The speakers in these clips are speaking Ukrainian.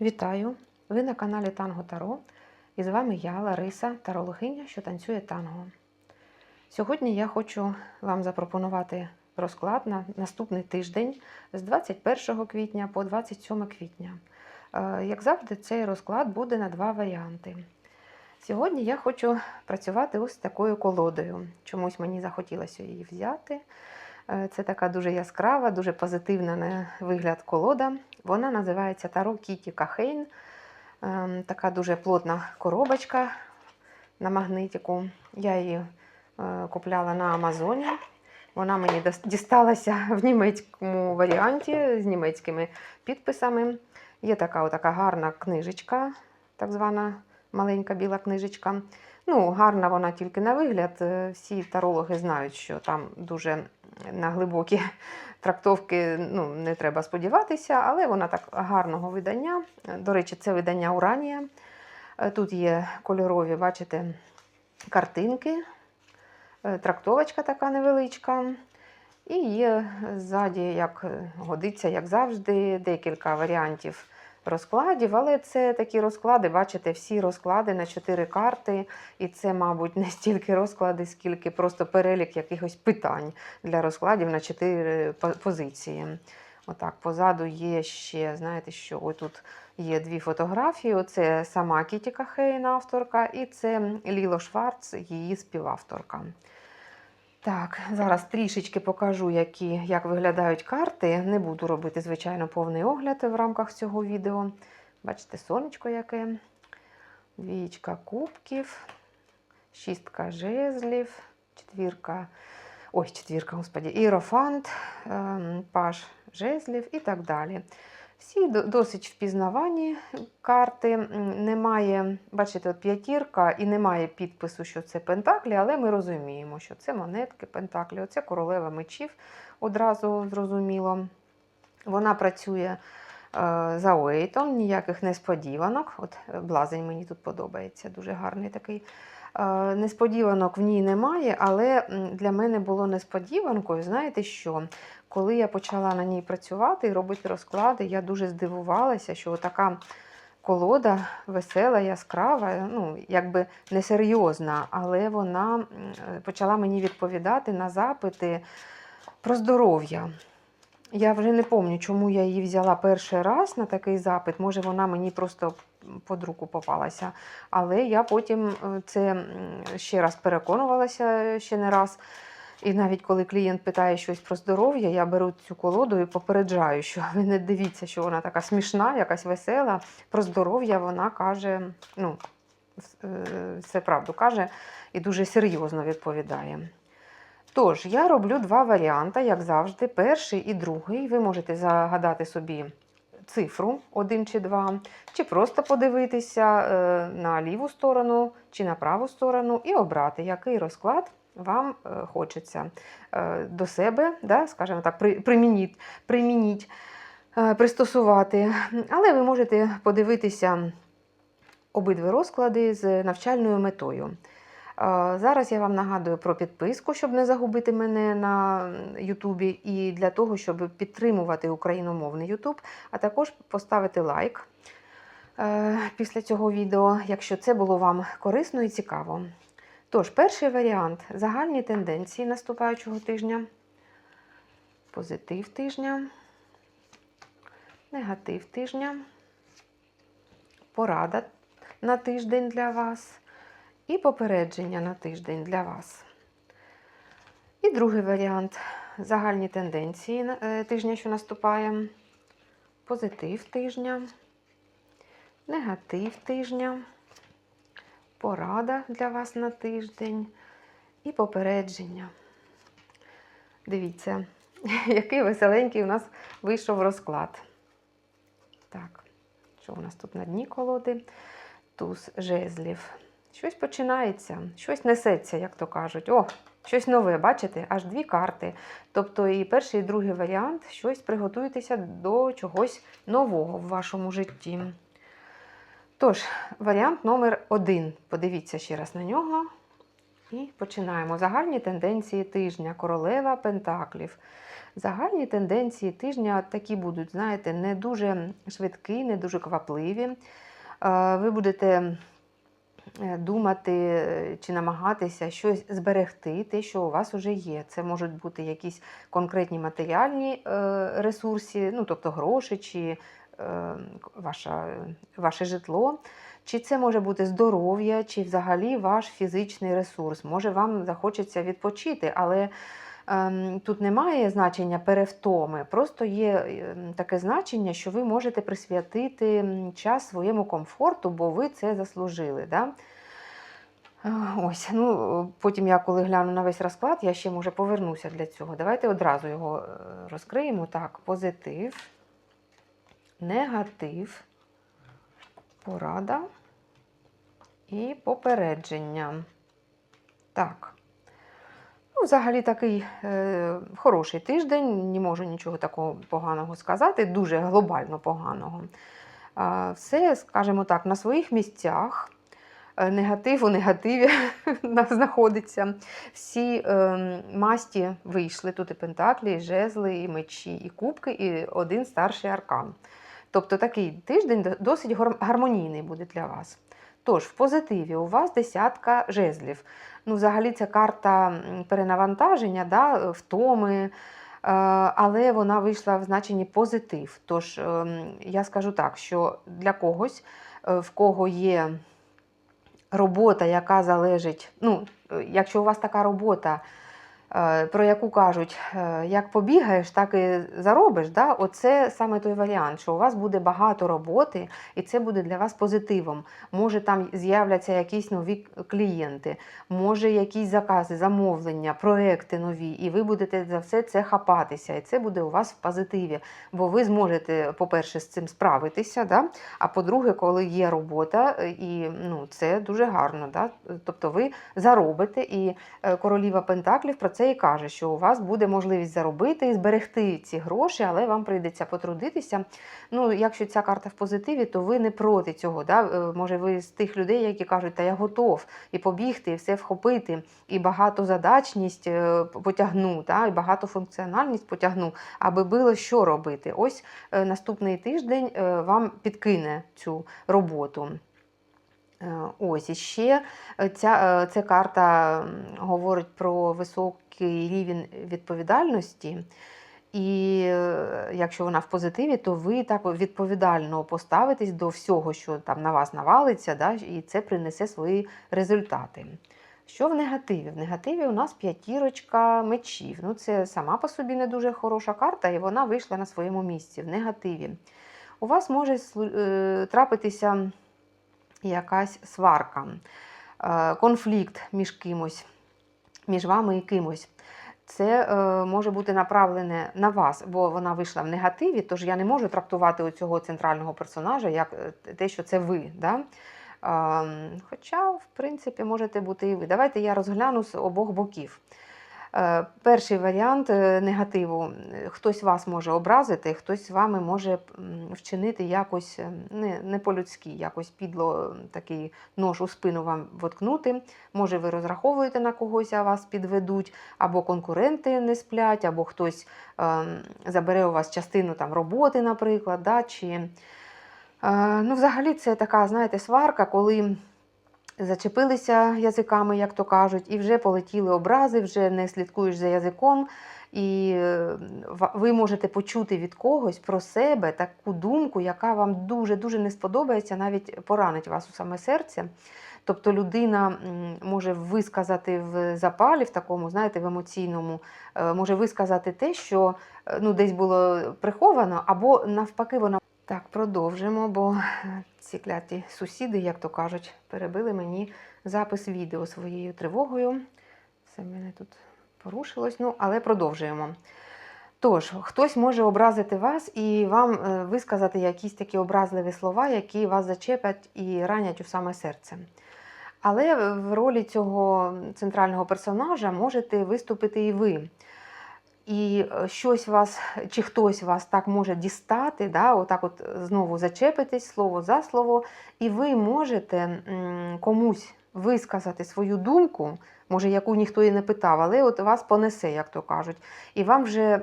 Вітаю! Ви на каналі Танго Таро. І з вами я, Лариса, тарологиня, що танцює танго. Сьогодні я хочу вам запропонувати розклад на наступний тиждень з 21 квітня по 27 квітня. Е, Як завжди, цей розклад буде на два варіанти. Сьогодні я хочу працювати ось такою колодою. Чомусь мені захотілося її взяти. Е, Це така дуже яскрава, дуже позитивна на вигляд колода. Вона називається Таро Кіті Кахейн. Ем, Така дуже плотна коробочка на магнитику. Я її е, купляла на Амазоні. Вона мені дісталася в німецькому варіанті з німецькими підписами. Є така отака гарна книжечка, так звана маленька біла книжечка. Ну, гарна вона тільки на вигляд. Е, Всі тарологи знають, що там дуже на глибокі трактовки ну, не треба сподіватися, але вона так гарного видання. До речі, це видання Уранія. Е, Тут є кольорові, бачите, картинки, е, трактовочка така невеличка. І є ззаді, як годиться, як завжди, декілька варіантів розкладів, але це такі розклади, бачите, всі розклади на чотири карти. І це, мабуть, не стільки розклади, скільки просто перелік якихось питань для розкладів на чотири позиції. Отак, позаду є ще, знаєте, що ось тут є дві фотографії. Оце сама Кітіка Хейн, авторка, і це Ліло Шварц, її співавторка. Так, зараз трішечки покажу, які, як виглядають карти. Не буду робити, звичайно, повний огляд в рамках цього відео. Бачите, сонечко яке. Двічка кубків, шістка жезлів, четвірка. Ой, четвірка, господі, іерофант, ем, паш жезлів і так далі. Всі досить впізнавані карти. Немає, бачите, от п'ятірка і немає підпису, що це пентаклі, але ми розуміємо, що це монетки, пентаклі. Оце королева мечів одразу зрозуміло. Вона працює е, за Уейтом, ніяких несподіванок. От е, блазень мені тут подобається, дуже гарний такий. Е, Несподіванок в ній немає, але для мене було несподіванкою, знаєте що? Коли я почала на ній працювати і робити розклади, я дуже здивувалася, що така колода весела, яскрава, ну, якби несерйозна, але вона почала мені відповідати на запити про здоров'я. Я вже не пам'ятаю, чому я її взяла перший раз на такий запит. Може, вона мені просто під руку попалася. Але я потім е, це ще раз переконувалася ще не раз. І навіть коли клієнт питає щось про здоров'я, я беру цю колоду і попереджаю, що ви не дивіться, що вона така смішна, якась весела. Про здоров'я вона каже, ну, е, все правду каже і дуже серйозно відповідає. Тож, я роблю два варіанти, як завжди, перший і другий. Ви можете загадати собі цифру один чи два, чи просто подивитися е, на ліву сторону чи на праву сторону і обрати, який розклад вам е, хочеться е, до себе, да, скажімо так, при, примініть, примініть пристосувати. Але ви можете подивитися обидві розклади з навчальною метою. Зараз я вам нагадую про підписку, щоб не загубити мене на Ютубі, і для того, щоб підтримувати україномовний Ютуб, а також поставити лайк е, після цього відео, якщо це було вам корисно і цікаво. Тож, перший варіант загальні тенденції наступаючого тижня, позитив тижня, негатив тижня, порада на тиждень для вас і попередження на тиждень для вас. І другий варіант загальні тенденції е, тижня, що наступає, позитив тижня, негатив тижня, порада для вас на тиждень і попередження. Дивіться, який веселенький у нас вийшов розклад. Так, що у нас тут на дні колоди? Туз жезлів. Щось починається, щось несеться, як то кажуть. О, щось нове, бачите? Аж дві карти. Тобто і перший, і другий варіант, щось приготуйтеся до чогось нового в вашому житті. Тож, варіант номер один. Подивіться ще раз на нього. І починаємо. Загальні тенденції тижня. Королева Пентаклів. Загальні тенденції тижня такі будуть, знаєте, не дуже швидкі, не дуже квапливі. Е, Ви будете думати е, чи намагатися щось зберегти, те, що у вас вже є. Це можуть бути якісь конкретні матеріальні е, ресурси, ну тобто гроші чи е, ваша, ваше житло. Чи це може бути здоров'я, чи взагалі ваш фізичний ресурс. Може, вам захочеться відпочити, але тут немає значення перевтоми, просто є ем, таке значення, що ви можете присвятити час своєму комфорту, бо ви це заслужили. Да? Е, Ось, ну потім я коли гляну на весь розклад, я ще може повернуся для цього. Давайте одразу його е, розкриємо. Так, позитив, негатив, порада і попередження. Так. Взагалі такий е, хороший тиждень, не можу нічого такого поганого сказати, дуже глобально поганого. А, все, скажімо так, на своїх місцях. Е, Негатив у негативі знаходиться. Всі е, масті вийшли. Тут і пентаклі, і жезли, і мечі, і кубки, і один старший аркан. Тобто такий тиждень досить гармонійний буде для вас. Тож, в позитиві у вас десятка жезлів. Ну, взагалі, це карта перенавантаження, да, е, втоми, е, але вона вийшла в значенні позитив. Тож, ем, я скажу так, що для когось, е, в кого є робота, яка залежить, ну, е, якщо у вас така робота, е, про яку кажуть, е, як побігаєш, так і заробиш. Да? Оце саме той варіант, що у вас буде багато роботи, і це буде для вас позитивом. Може, там з'являться якісь нові клієнти, може, якісь закази, замовлення, проекти нові, і ви будете за все це хапатися. І це буде у вас в позитиві. Бо ви зможете, по-перше, з цим справитися. Да? А по-друге, коли є робота, е, і ну, це дуже гарно. Да? Тобто ви заробите, і е, королева Пентаклів про це і каже, що у вас буде можливість заробити і зберегти ці гроші, але вам прийдеться потрудитися. Ну, якщо ця карта в позитиві, то ви не проти цього. Да? Е, Може, ви з тих людей, які кажуть, та я готов і побігти, і все вхопити, і багатозадачність е, потягну, да? і багатофункціональність потягну, аби було що робити. Ось е, наступний тиждень вам підкине цю роботу. Е, Ось і ще е, ця, е, ця карта говорить про високий рівень відповідальності. І якщо вона в позитиві, то ви так відповідально поставитесь до всього, що там на вас навалиться, да, і це принесе свої результати. Що в негативі? В негативі у нас п'ятірочка мечів. Ну, це сама по собі не дуже хороша карта, і вона вийшла на своєму місці в негативі. У вас може трапитися якась сварка, е, конфлікт між кимось, між вами і кимось. Це е, може бути направлене на вас, бо вона вийшла в негативі, тож я не можу трактувати цього центрального персонажа як е, те, що це ви. Да? Ем, Хоча, в принципі, можете бути і ви. Давайте я розгляну з обох боків. Е, Перший варіант е, негативу. Е, Хтось вас може образити, хтось з вами може вчинити якось е, не, не по-людськи, якось підло е, такий нож у спину вам воткнути. Може, ви розраховуєте на когось, а вас підведуть, або конкуренти не сплять, або хтось ем, забере у вас частину там, роботи, наприклад. Да, чи, е, ну, взагалі, це така, знаєте, сварка, коли зачепилися язиками, як то кажуть, і вже полетіли образи, вже не слідкуєш за язиком. І е, ви можете почути від когось про себе таку думку, яка вам дуже-дуже не сподобається, навіть поранить вас у саме серце. Тобто людина може висказати в запалі, в такому, знаєте, в емоційному, е, може висказати те, що е, ну, десь було приховано, або навпаки, вона. Так, продовжимо, бо ці кляті сусіди, як то кажуть, перебили мені запис відео своєю тривогою. Все в мене тут порушилось, ну, але продовжуємо. Тож, хтось може образити вас і вам е, висказати якісь такі образливі слова, які вас зачепять і ранять у саме серце. Але в ролі цього центрального персонажа можете виступити і ви. І е, щось вас, чи хтось вас так може дістати, да, отак от знову зачепитись слово за слово, і ви можете комусь висказати свою думку, може, яку ніхто і не питав, але от вас понесе, як то кажуть. І вам вже,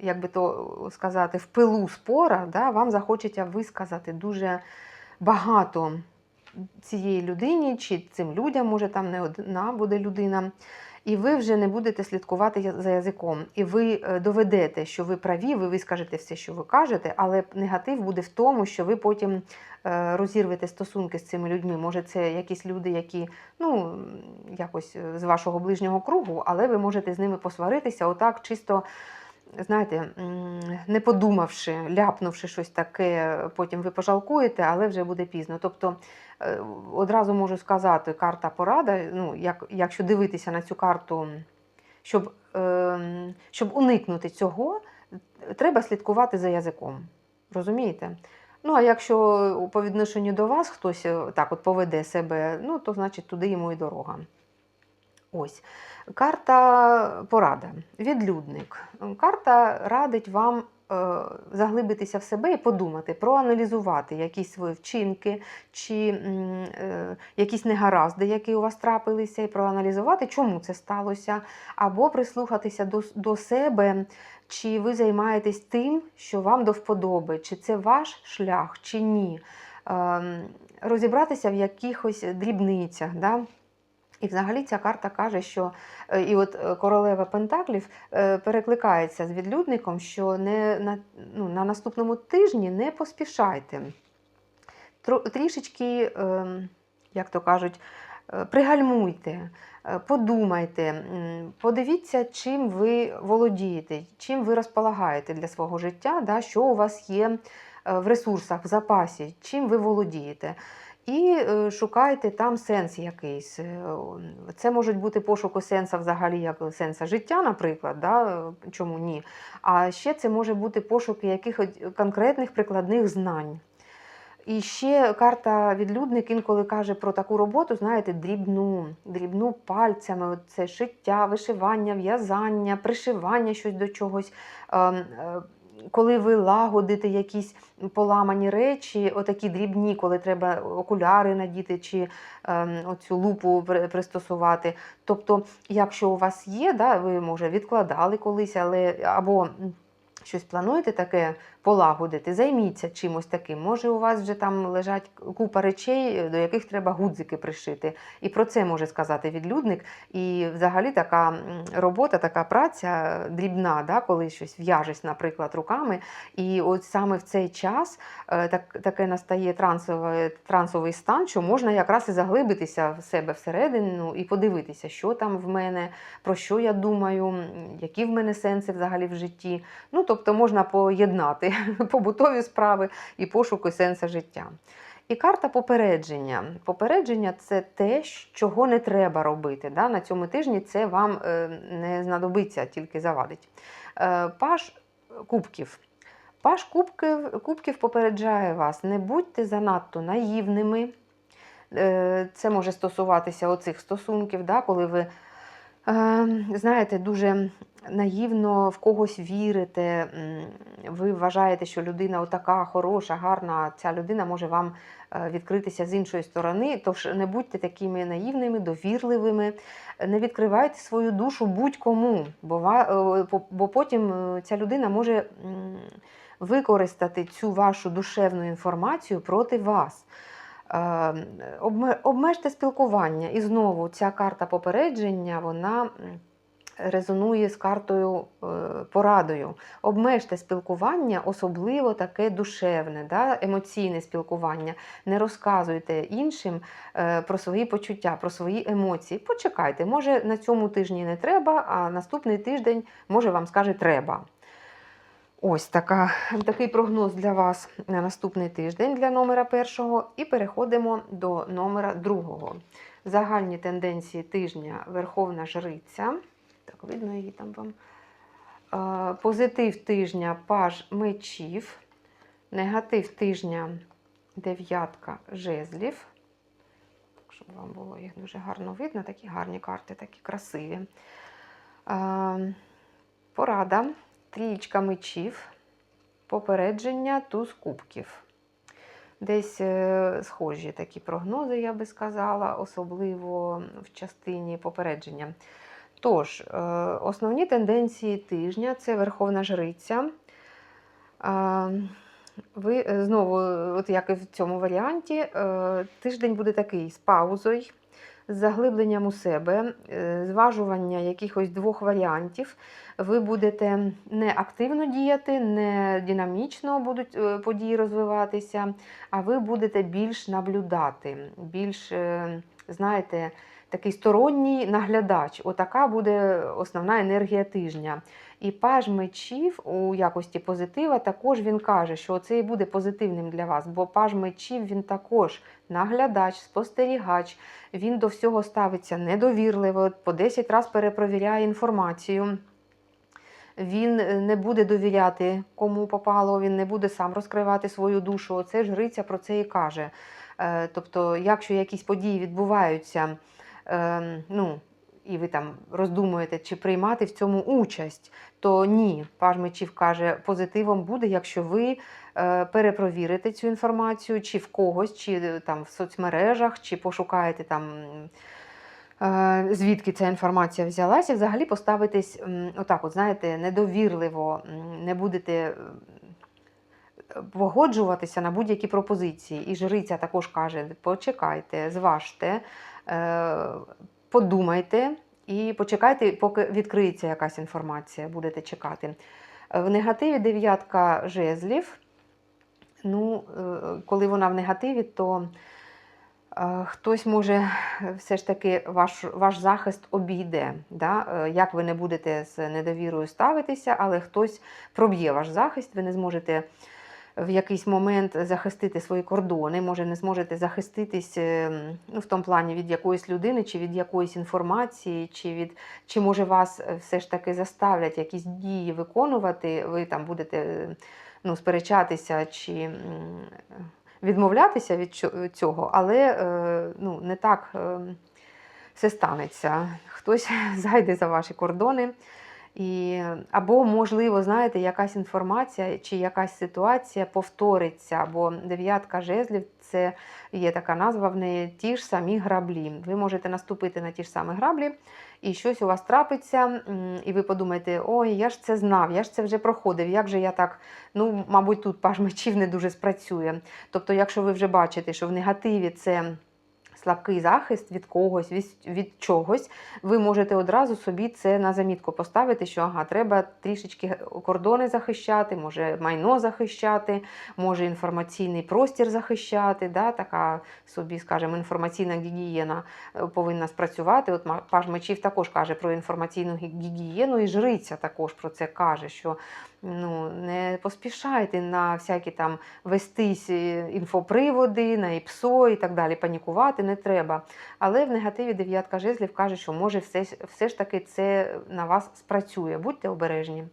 як би то сказати, в пилу спора, да, вам захочеться висказати дуже багато цієї людині чи цим людям, може там не одна буде людина. І ви вже не будете слідкувати за язиком. І ви е, доведете, що ви праві, ви вискажете все, що ви кажете, але негатив буде в тому, що ви потім е, розірвете стосунки з цими людьми. Може, це якісь люди, які ну, якось е, з вашого ближнього кругу, але ви можете з ними посваритися, отак чисто. Знаєте, не подумавши, ляпнувши щось таке, потім ви пожалкуєте, але вже буде пізно. Тобто е, одразу можу сказати, карта порада, ну, як, якщо дивитися на цю карту, щоб, ем, щоб уникнути цього, треба слідкувати за язиком. Розумієте? Ну, а якщо по відношенню до вас хтось е, так от поведе себе, ну, то значить туди йому і дорога. Ось. Карта порада. Відлюдник. Карта радить вам е, заглибитися в себе і подумати, проаналізувати якісь свої вчинки чи е, якісь негаразди, які у вас трапилися, і проаналізувати, чому це сталося, або прислухатися до, до себе, чи ви займаєтесь тим, що вам до вподоби, чи це ваш шлях, чи ні. Ем, розібратися в якихось дрібницях. Да? І взагалі ця карта каже, що е, і от е, королева Пентаклів е, перекликається з відлюдником, що не на, ну, на наступному тижні не поспішайте. Трішечки, ем, як то кажуть, пригальмуйте, подумайте, подивіться, чим ви володієте, чим ви розполагаєте для свого життя, да, що у вас є в ресурсах, в запасі, чим ви володієте. І е, шукайте там сенс якийсь. Е, Це можуть бути пошуки сенса взагалі, як сенса життя, наприклад, да? е, чому ні. А ще це може бути пошуки якихось конкретних прикладних знань. І ще карта відлюдник інколи каже про таку роботу, знаєте, дрібну, дрібну пальцями. Це шиття, вишивання, в'язання, пришивання щось до чогось. Коли ви лагодите якісь поламані речі, отакі дрібні, коли треба окуляри надіти чи е, оцю лупу пристосувати. Тобто, якщо у вас є, да, ви може відкладали колись, але або щось плануєте таке полагодити, займіться чимось таким. Може, у вас вже там лежать купа речей, до яких треба гудзики пришити. І про це може сказати відлюдник. І взагалі така робота, така праця дрібна, да, коли щось в'яжеш, наприклад, руками. І от саме в цей час е, так, таке настає трансове, трансовий стан, що можна якраз і заглибитися в себе всередину і подивитися, що там в мене, про що я думаю, які в мене сенси взагалі в житті. Ну, тобто можна поєднати побутові справи і пошуки сенсу життя. І карта попередження. Попередження це те, чого не треба робити. Да? На цьому тижні це вам е, не знадобиться, тільки завадить. Е, Паш кубків. Паш кубків, кубків попереджає вас: не будьте занадто наївними. Е, Це може стосуватися оцих стосунків, да, коли ви знаєте, дуже наївно в когось вірите. Ви вважаєте, що людина отака хороша, гарна, ця людина може вам е, відкритися з іншої сторони. Тож не будьте такими наївними, довірливими, не відкривайте свою душу будь-кому, бо, е, потім е, ця людина може використати цю вашу душевну інформацію проти вас. Обмежте спілкування. І знову ця карта попередження, вона резонує з картою е, порадою. Обмежте спілкування, особливо таке душевне, да, емоційне спілкування. Не розказуйте іншим е, про свої почуття, про свої емоції. Почекайте, може на цьому тижні не треба, а наступний тиждень може вам скаже треба. Ось така, такий прогноз для вас на наступний тиждень для номера першого. І переходимо до номера другого. Загальні тенденції тижня Верховна Жриця. Видно її там вам. Е, Позитив тижня паж мечів. Негатив тижня дев'ятка жезлів. Щоб вам було їх дуже гарно видно. Такі гарні карти, такі красиві. Е, Порада. Трієчка мечів. Попередження туз кубків. Десь е, схожі такі прогнози, я би сказала, особливо в частині попередження. Тож, е, основні тенденції тижня це Верховна Жриця. Ви е, знову, от як і в цьому варіанті, е, тиждень буде такий з паузою, з заглибленням у себе, зважування якихось двох варіантів. Ви будете не активно діяти, не динамічно будуть події розвиватися, а ви будете більш наблюдати, більш, знаєте, такий сторонній наглядач. Отака буде основна енергія тижня. І паж мечів у якості позитива також він каже, що це і буде позитивним для вас, бо паж мечів він також наглядач, спостерігач, він до всього ставиться недовірливо, по 10 разів перепровіряє інформацію. Він е, не буде довіряти, кому попало, він не буде сам розкривати свою душу. Оце жриця про це і каже. Е, Тобто, якщо якісь події відбуваються, е, ну, і ви там роздумуєте, чи приймати в цьому участь, то ні, паж мечів каже, позитивом буде, якщо ви е, перепровірите цю інформацію, чи в когось, чи е, там в соцмережах, чи пошукаєте там. е, Звідки ця інформація взялася, взагалі поставитись отак, от знаєте, недовірливо, не будете е, погоджуватися на будь-які пропозиції. І жриця також каже: почекайте, зважте, подумайте і почекайте, поки відкриється якась інформація, будете чекати. Е, В негативі дев'ятка жезлів. Ну, е, коли вона в негативі, то е, хтось може все ж таки ваш, ваш захист обійде. Да? Е, Як ви не будете з недовірою ставитися, але хтось проб'є ваш захист, ви не зможете в якийсь момент захистити свої кордони, може не зможете захиститись е, ну, в тому плані від якоїсь людини, чи від якоїсь інформації, чи від чи може вас е, все ж таки заставлять якісь дії виконувати, ви там будете е, ну, сперечатися чи відмовлятися від цього, але ну, не так е, все станеться. Хтось зайде за ваші кордони. І, або, можливо, знаєте, якась інформація чи якась ситуація повториться, або дев'ятка жезлів це є така назва в неї ті ж самі граблі. Ви можете наступити на ті ж самі граблі, і щось у вас трапиться, і ви подумаєте, ой, я ж це знав, я ж це вже проходив, як же я так, ну, мабуть, тут паж мечів не дуже спрацює. Тобто, якщо ви вже бачите, що в негативі це слабкий захист від когось, від, від чогось, ви можете одразу собі це на замітку поставити, що ага, треба трішечки кордони захищати, може майно захищати, може інформаційний простір захищати. Да? Така собі, скажімо, інформаційна гігієна е, повинна спрацювати. От паж мечів також каже про інформаційну гігієну, і жриця також про це каже, що ну, не поспішайте на всякі там вестись е, інфоприводи, на ІПСО і так далі, панікувати не треба. Але в негативі дев'ятка жезлів каже, що може все, все ж таки це на вас спрацює. Будьте обережні.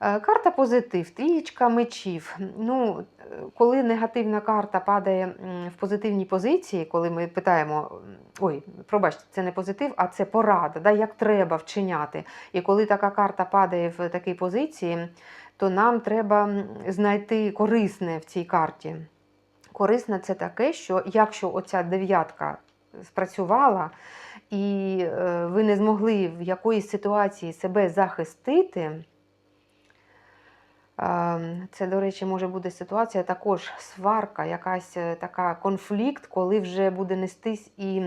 Е, Карта позитив, трієчка мечів. Ну, е, коли негативна карта падає в позитивній позиції, коли ми питаємо, ой, пробачте, це не позитив, а це порада, да, як треба вчиняти. І коли така карта падає в такій позиції, то нам треба знайти корисне в цій карті. Корисне це таке, що якщо оця дев'ятка спрацювала, і е, ви не змогли в якоїсь ситуації себе захистити. Ем, Це, до речі, може бути ситуація також сварка, якась е, така конфлікт, коли вже буде нестись і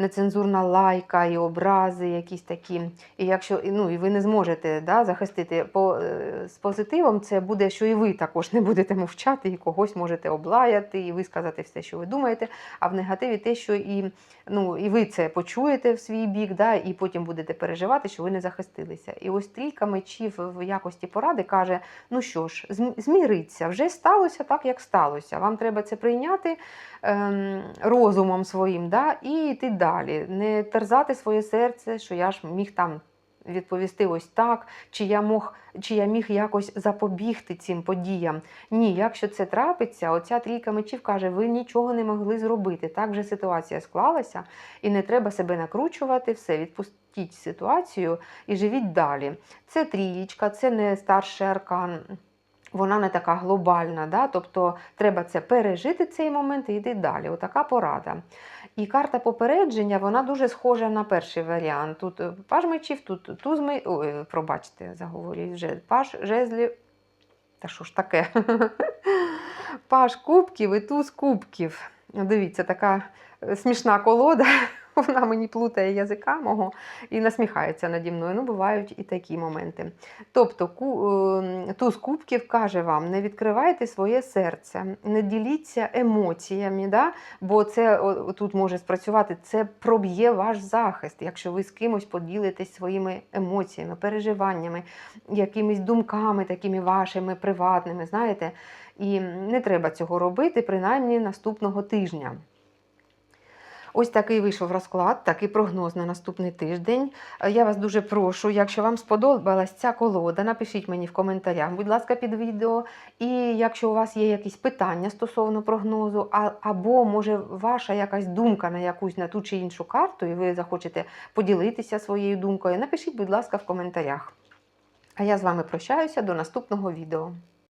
нецензурна лайка, і образи якісь такі. І якщо ну, і ви не зможете да, захистити по, е, з позитивом, це буде, що і ви також не будете мовчати, і когось можете облаяти, і висказати все, що ви думаєте. А в негативі те, що і, ну, і ви це почуєте в свій бік, да, і потім будете переживати, що ви не захистилися. І ось трійка мечів в якості поради каже: ну що ж, зміриться, вже сталося так, як сталося. Вам треба це прийняти ем, розумом своїм да, і йти далі. Не терзати своє серце, що я ж міг там відповісти ось так, чи я мог, чи я міг якось запобігти цим подіям. Ні, якщо це трапиться, оця трійка мечів каже, ви нічого не могли зробити. Так вже ситуація склалася, і не треба себе накручувати, все, відпустіть ситуацію і живіть далі. Це трієчка, це не старший аркан. вона не така глобальна. Да? Тобто треба це пережити цей момент і йти далі. Отака порада. І карта попередження вона дуже схожа на перший варіант. Тут е, паж мечів, тут туз ми... Ой, пробачте, заговорюсь вже паж жезлів. Та що ж таке? Паж кубків і туз кубків. Дивіться, така е, смішна колода. Вона мені плутає язика мого і насміхається наді мною. Ну, бувають і такі моменти. Тобто, ку, е, туз кубків каже вам: не відкривайте своє серце, не діліться емоціями, да? бо це о, тут може спрацювати, це проб'є ваш захист, якщо ви з кимось поділитесь своїми емоціями, переживаннями, якимись думками, такими вашими приватними, знаєте. І не треба цього робити, принаймні наступного тижня. Ось такий вийшов розклад, такий прогноз на наступний тиждень. Е, Я вас дуже прошу, якщо вам сподобалась ця колода, напишіть мені в коментарях, будь ласка, під відео. І якщо у вас є якісь питання стосовно прогнозу, або може ваша якась думка на якусь на ту чи іншу карту, і ви захочете поділитися своєю думкою, напишіть, будь ласка, в коментарях. А я з вами прощаюся до наступного відео.